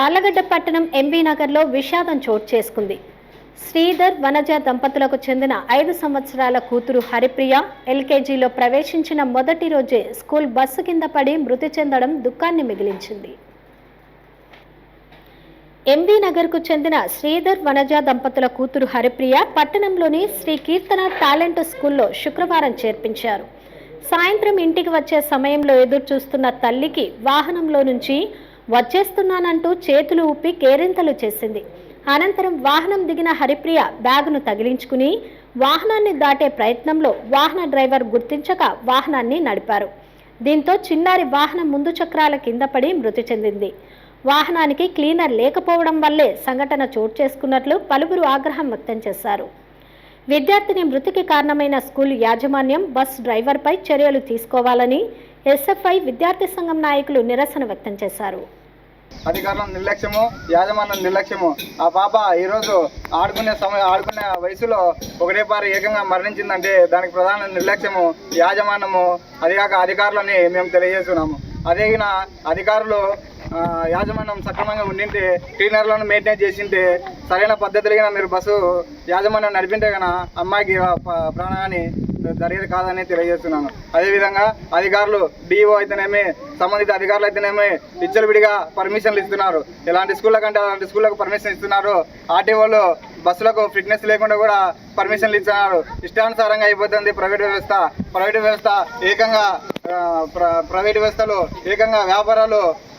ఆలగడ్డ పట్టణం ఎంబీ నగర్లో విషాదం చోటు చేసుకుంది. శ్రీధర్ వనజ దంపతులకు చెందిన ఐదు సంవత్సరాల కూతురు హరిప్రియ ఎల్కేజీలో ప్రవేశించిన మొదటి రోజే స్కూల్ బస్సు కింద పడి మృతి చెందడం దుఃఖాన్ని మిగిలించింది. ఎంబీ నగర్కు చెందిన శ్రీధర్ వనజ దంపతుల కూతురు హరిప్రియ పట్టణంలోని శ్రీ కీర్తన టాలెంట్ స్కూల్లో శుక్రవారం చేర్పించారు. సాయంత్రం ఇంటికి వచ్చే సమయంలో ఎదురు చూస్తున్న తల్లికి వాహనంలో నుంచి వచ్చేస్తున్నానంటూ చేతులు ఊపి కేరింతలు చేసింది. అనంతరం వాహనం దిగిన హరిప్రియ బ్యాగును తగిలించుకుని వాహనాన్ని దాటే ప్రయత్నంలో వాహన డ్రైవర్ గుర్తించక వాహనాన్ని నడిపారు. దీంతో చిన్నారి వాహనం ముందు చక్రాల కింద పడి మృతి చెందింది. వాహనానికి క్లీనర్ లేకపోవడం వల్లే సంఘటన చోటు చేసుకున్నట్లు పలువురు ఆగ్రహం వ్యక్తం చేశారు. విద్యార్థిని మృతికి కారణమైన స్కూల్ యాజమాన్యం బస్ డ్రైవర్పై చర్యలు తీసుకోవాలని ఎస్ఎఫ్ఐ విద్యార్థి సంఘం నాయకులు నిరసన వ్యక్తం చేశారు. అధికారుల నిర్లక్ష్యము యాజమాన్యం నిర్లక్ష్యము. ఆ పాప ఈరోజు ఆడుకునే సమయం ఆడుకునే వయసులో ఒకటే పారి ఏకంగా మరణించిందంటే దానికి ప్రధాన నిర్లక్ష్యము యాజమాన్యము అదిగాక అధికారులని మేము తెలియజేస్తున్నాము. అదేగిన అధికారులు యాజమాన్యం సక్రమంగా ఉండింటే క్లీనర్లను మెయింటైన్ చేసింటే సరైన పద్ధతిలో మీరు బస్సు యాజమాన్యం నడిపింటే కన అమ్మాయికి ప్రాణాన్ని జరిగేది కాదని తెలియజేస్తున్నాను. అదేవిధంగా అధికారులు డిఓ అయితేనేమి సంబంధిత అధికారులు అయితేనేమి విచ్చలవిడిగా పర్మిషన్లు ఇస్తున్నారు. ఎలాంటి స్కూళ్ళ కంటే అలాంటి స్కూళ్ళకు పర్మిషన్ ఇస్తున్నారు ఆర్టీఓలు బస్సులకు ఫిట్నెస్ లేకుండా కూడా పర్మిషన్లు ఇస్తున్నారు. ఇష్టానుసారంగా అయిపోతుంది ప్రైవేట్ వ్యవస్థ. ప్రైవేట్ వ్యవస్థ ఏకంగా ప్ర- ప్రైవేట్ వ్యవస్థలు ఏకంగా వ్యాపారాలు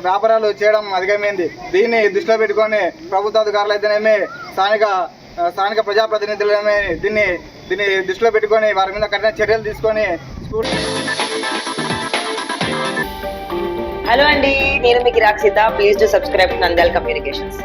వ్యాపారాలు చేయడం అధికమైంది దీన్ని దృష్టిలో పెట్టుకొని ప్రభుత్వ అధికారులు అయితేనేమి స్థానిక స్థానిక ప్రజాప్రతినిధులమే దీన్ని దీన్ని దృష్టిలో పెట్టుకొని వారి మీద కఠిన చర్యలు తీసుకొని హలో అండి నేను మీకు Rakshita please to subscribe Nandal communications